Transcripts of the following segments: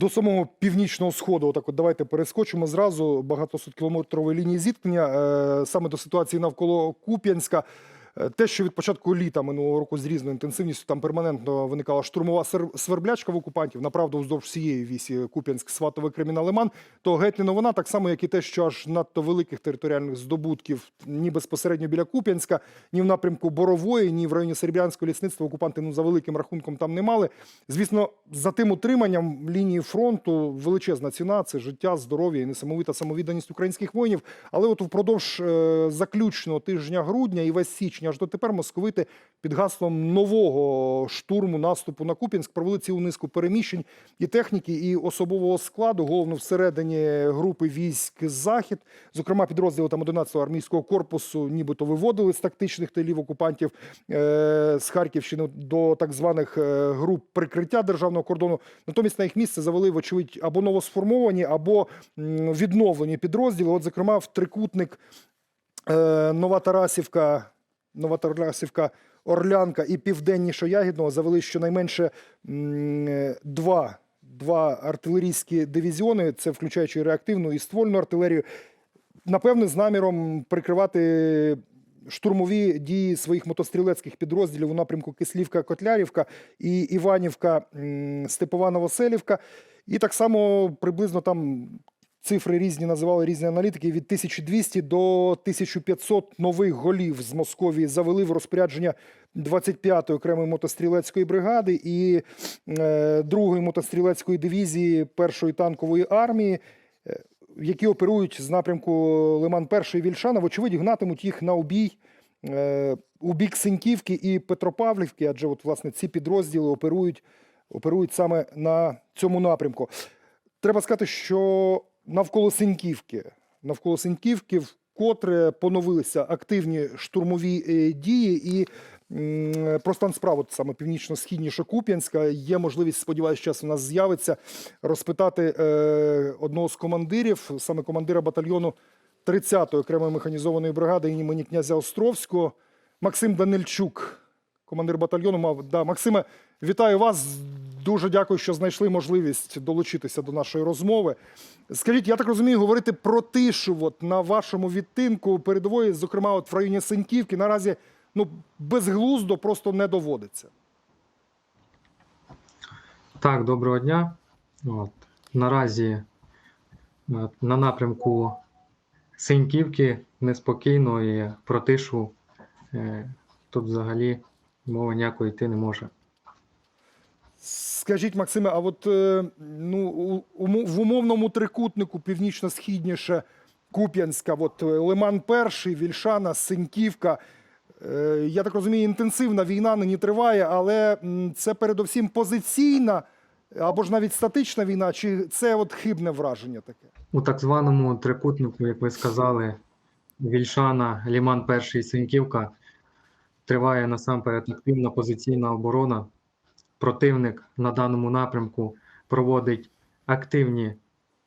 до самого північного сходу. Отак, от давайте перескочимо зразу багатосоткілометрової лінії зіткнення е, саме до ситуації навколо Куп'янська. Е, Те, що від початку літа минулого року з різною інтенсивністю там перманентно виникала штурмова сверблячка в окупантів, направду вздовж всієї вісі Куп'янськ, Сватове, Креміна, Лиман, то геть не новина, так само, як і те, що аж надто великих територіальних здобутків ні безпосередньо біля Куп'янська, ні в напрямку Борової, ні в районі Серебрянського лісництва окупанти ну, за великим рахунком там не мали. Звісно, за тим утриманням лінії фронту величезна ціна це життя, здоров'я і несамовита самовідданість українських воїнів. Але от впродовж е, заключного тижня грудня і весь січень аж дотепер московити під гаслом нового штурму наступу на Куп'янськ провели цілу низку переміщень і техніки, і особового складу, головно всередині групи військ Захід. Зокрема, підрозділи там 11-го армійського корпусу, нібито виводили з тактичних тилів окупантів е, з Харківщини до так званих е, груп прикриття державного кордону. Натомість на їх місце завели, вочевидь, або новосформовані, або відновлені підрозділи. От, зокрема, в трикутник е, Нова Тарасівка, Нова Тарасівка, Орлянка і Південніше Ягідного завели щонайменше два, два артилерійські дивізіони, це включаючи реактивну і ствольну артилерію, напевне, з наміром прикривати штурмові дії своїх мотострілецьких підрозділів у напрямку Кислівка-Котлярівка і Іванівка, м, Степова-Новоселівка. І так само приблизно там цифри різні називали різні аналітики. Від 1200 до 1500 нових голів з Московії завели в розпорядження 25-ї окремої мотострілецької бригади і е, 2-ї мотострілецької дивізії першої танкової армії. е, Які оперують з напрямку Лиман 1 Вільшана, вочевидь, гнатимуть їх на убій е, у бік Синьківки і Петропавлівки, адже от, власне, ці підрозділи оперують, оперують саме на цьому напрямку. Треба сказати, що навколо Синьківки, навколо Синьківки вкотре поновилися активні штурмові е, дії і про стан справ, саме північно-східніше Куп'янська, є можливість, сподіваюся, час у нас з'явиться розпитати е, одного з командирів, саме командира батальйону 30-ї окремої механізованої бригади імені князя Островського, Максим Данильчук, командир батальйону. Мав да, Максиме, вітаю вас. Дуже дякую, що знайшли можливість долучитися до нашої розмови. Скажіть, я так розумію, говорити про тишу от, на вашому відтинку передової, зокрема, от в районі Синьківки, наразі ну, безглуздо просто не доводиться. Так, доброго дня. От. Наразі на напрямку Синьківки неспокійно і про тишу е, тут взагалі мови ніякої йти не може. Скажіть, Максиме, а от е, ну, в умовному трикутнику північно-східніше Куп'янська, от е, Лиман Перший, Вільшана, Синьківка. Е, Я так розумію, інтенсивна війна нині триває, але це передовсім позиційна або ж навіть статична війна, чи це от хибне враження таке? У так званому трикутнику, як ви сказали, Вільшана, Ліман Перший, Синьківка триває насамперед активна позиційна оборона. Противник на даному напрямку проводить активні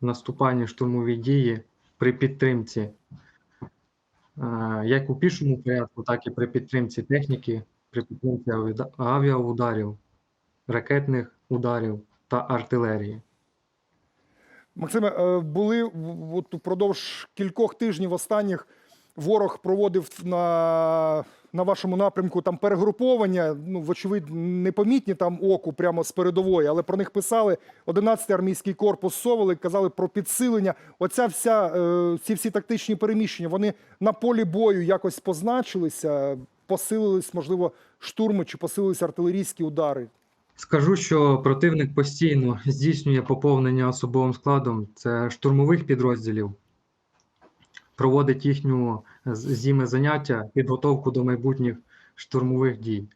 наступальні штурмові дії при підтримці е, як у пішому порядку, так і при підтримці техніки, при підтримці авіаударів, ракетних ударів та артилерії. Максиме, е, були от упродовж кількох тижнів останніх ворог проводив на, на вашому напрямку там перегруповання, ну, вочевидь, непомітні там оку прямо з передової, але про них писали 11-й армійський корпус Совели, казали про підсилення. Оця вся, е, ці всі тактичні переміщення, вони на полі бою якось позначилися, посилились, можливо, штурми чи посилились артилерійські удари. Скажу, що противник постійно здійснює поповнення особовим складом це штурмових підрозділів, проводить їхню з- зіми заняття, підготовку до майбутніх штурмових дій.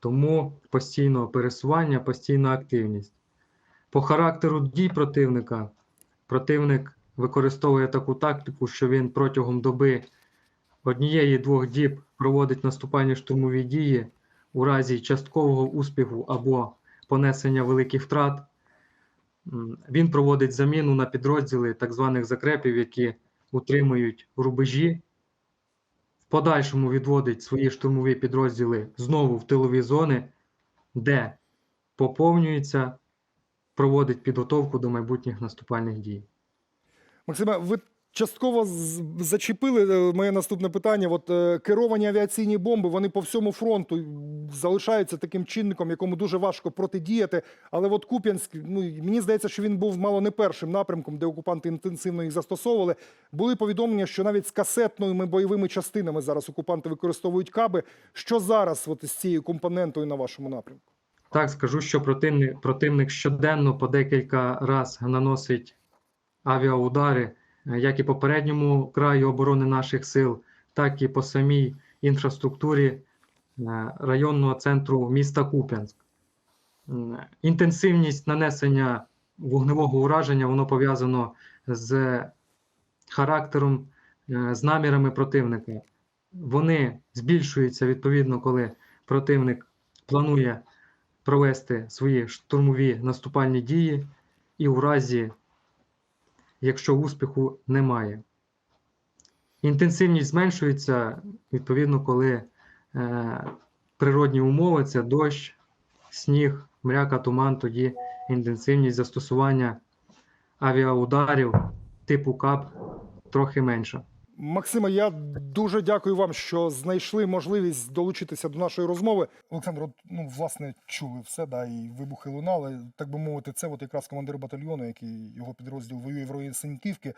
Тому постійно пересування, постійна активність. По характеру дій противника, противник використовує таку тактику, що він протягом доби однієї-двох діб проводить наступальні штурмові дії у разі часткового успіху або понесення великих втрат. Він проводить заміну на підрозділи так званих закрепів, які утримують рубежі. Подальшому відводить свої штурмові підрозділи знову в тилові зони, де поповнюється, проводить підготовку до майбутніх наступальних дій. Максиме, ви частково зачепили е, моє наступне питання. От е, керовані авіаційні бомби вони по всьому фронту залишаються таким чинником, якому дуже важко протидіяти. Але от Куп'янськ, ну мені здається, що він був мало не першим напрямком, де окупанти інтенсивно їх застосовували. Були повідомлення, що навіть з касетними бойовими частинами зараз окупанти використовують каби. Що зараз от із цією компонентою на вашому напрямку? Так, скажу, що противник, противник щоденно по декілька раз наносить авіаудари, як і по передньому краю оборони наших сил, так і по самій інфраструктурі е, районного центру міста Куп'янськ. Інтенсивність нанесення вогневого ураження воно пов'язано з характером, е, з намірами противника. Вони збільшуються відповідно, коли противник планує провести свої штурмові наступальні дії, і у разі, якщо успіху немає. Інтенсивність зменшується відповідно, коли е, природні умови це дощ, сніг, мряка, туман, тоді інтенсивність застосування авіаударів типу КАП трохи менша. Максиме, я дуже дякую вам, що знайшли можливість долучитися до нашої розмови. Олександр, ну власне чули все, да, і вибухи лунали. Так би мовити, це от якраз командир батальйону, який його підрозділ воює в районі Синьківки. Е,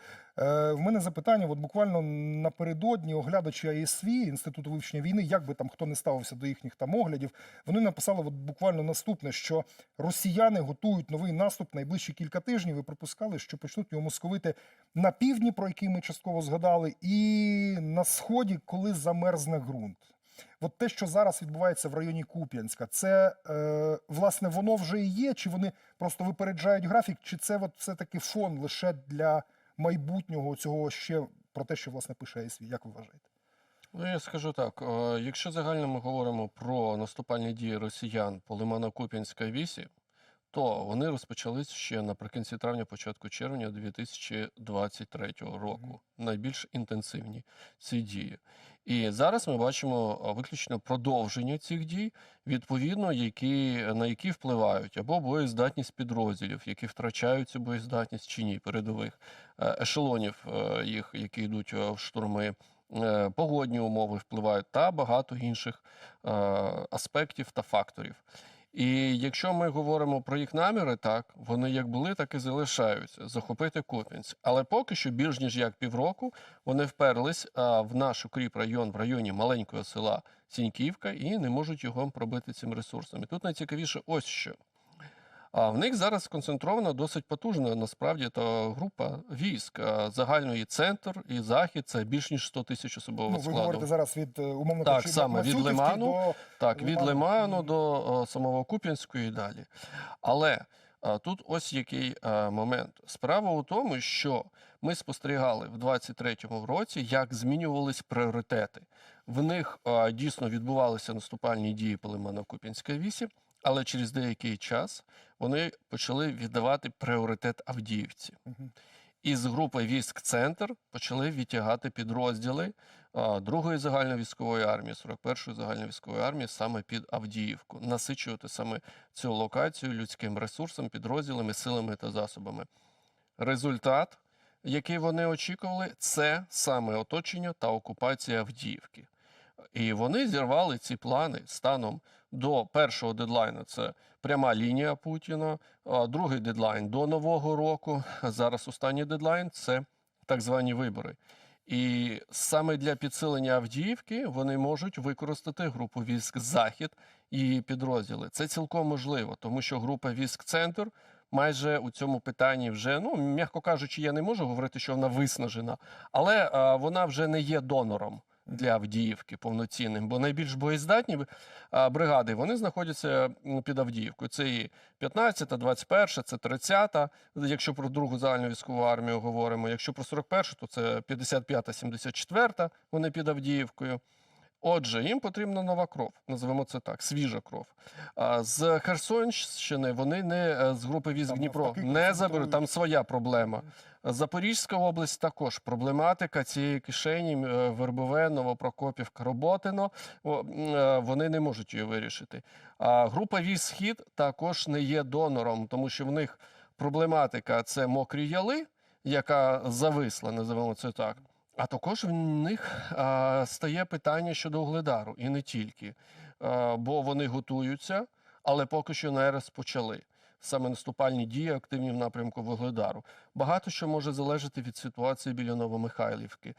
в мене запитання: от буквально напередодні оглядачі АСВ, інституту вивчення війни, як би там хто не ставився до їхніх там оглядів, вони написали от буквально наступне: що росіяни готують новий наступ найближчі кілька тижнів і припускали, що почнуть його московити на півдні, про який ми частково згадали, і на сході, коли замерзне ґрунт. От те, що зараз відбувається в районі Куп'янська, це е, власне воно вже і є, чи вони просто випереджають графік, чи це от все-таки фон лише для майбутнього цього ще про те, що власне пише АСВ? Як ви вважаєте? Ну, я скажу так: е, якщо загально ми говоримо про наступальні дії росіян по Лимано-Куп'янській вісі, то вони розпочались ще наприкінці травня, початку червня 2023 року. Найбільш інтенсивні ці дії. І зараз ми бачимо виключно продовження цих дій, відповідно, які, на які впливають або боєздатність підрозділів, які втрачають цю боєздатність чи ні, передових е, ешелонів е, їх, які йдуть е, в штурми. е, Погодні умови впливають та багато інших е, аспектів та факторів. І якщо ми говоримо про їх наміри, так вони як були, так і залишаються захопити Куп'янськ. Але поки що більш ніж як півроку вони вперлись в наш укріп район в районі маленького села Сіньківка і не можуть його пробити цим ресурсом. І тут найцікавіше ось що. А в них зараз сконцентрована досить потужна насправді та група військ. Загальної центр і захід це більш ніж 100 тисяч особового Ну, ви складу. говорите зараз від е, умовно Так, кажучи, саме від Лиману. до Так, від Лиману. Лиману до о, самого Куп'янського і далі. Але а, тут ось який а, момент. Справа у тому, що ми спостерігали в 23-му році, як змінювались пріоритети. В них а, дійсно відбувалися наступальні дії по Лимано-Куп'янській вісі, але через деякий час вони почали віддавати пріоритет Авдіївці. Мгм. Із групи військ Центр почали відтягати підрозділи а, Другої загальновійськової армії, 41-ї загальновійськової армії саме під Авдіївку, насичувати саме цю локацію людським ресурсом, підрозділами, силами та засобами. Результат, який вони очікували, це саме оточення та окупація Авдіївки. І вони зірвали ці плани станом до першого дедлайну. Це пряма лінія Путіна, другий дедлайн до Нового року. Зараз останній дедлайн це так звані вибори. І саме для підсилення Авдіївки вони можуть використати групу військ Захід і підрозділи. Це цілком можливо, тому що група військ Центр майже у цьому питанні вже, ну м'яко кажучи, я не можу говорити, що вона виснажена, але а, вона вже не є донором для Авдіївки повноцінним, бо найбільш боєздатні бригади вони знаходяться під Авдіївкою. Це і 15, 21, це 30, якщо про другу загальну військову армію говоримо. Якщо про 41, то це 55, 74, вони під Авдіївкою. Отже, їм потрібна нова кров, називаємо це так, свіжа кров. А з Херсонщини вони не е, з групи військ Дніпро не заберуть. Там своя проблема. Запорізька область також проблематика цієї кишені е, Вербове, Новопрокопівка, Роботино. Е, Вони не можуть її вирішити. А група військ Схід також не є донором, тому що в них проблематика це мокрі яли, яка зависла, називаємо це так. А також в них а, стає питання щодо Угледару, і не тільки. А, бо вони готуються, але поки що не розпочали. Саме наступальні дії активні в напрямку Вугледару. Багато що може залежати від ситуації біля Новомихайлівки.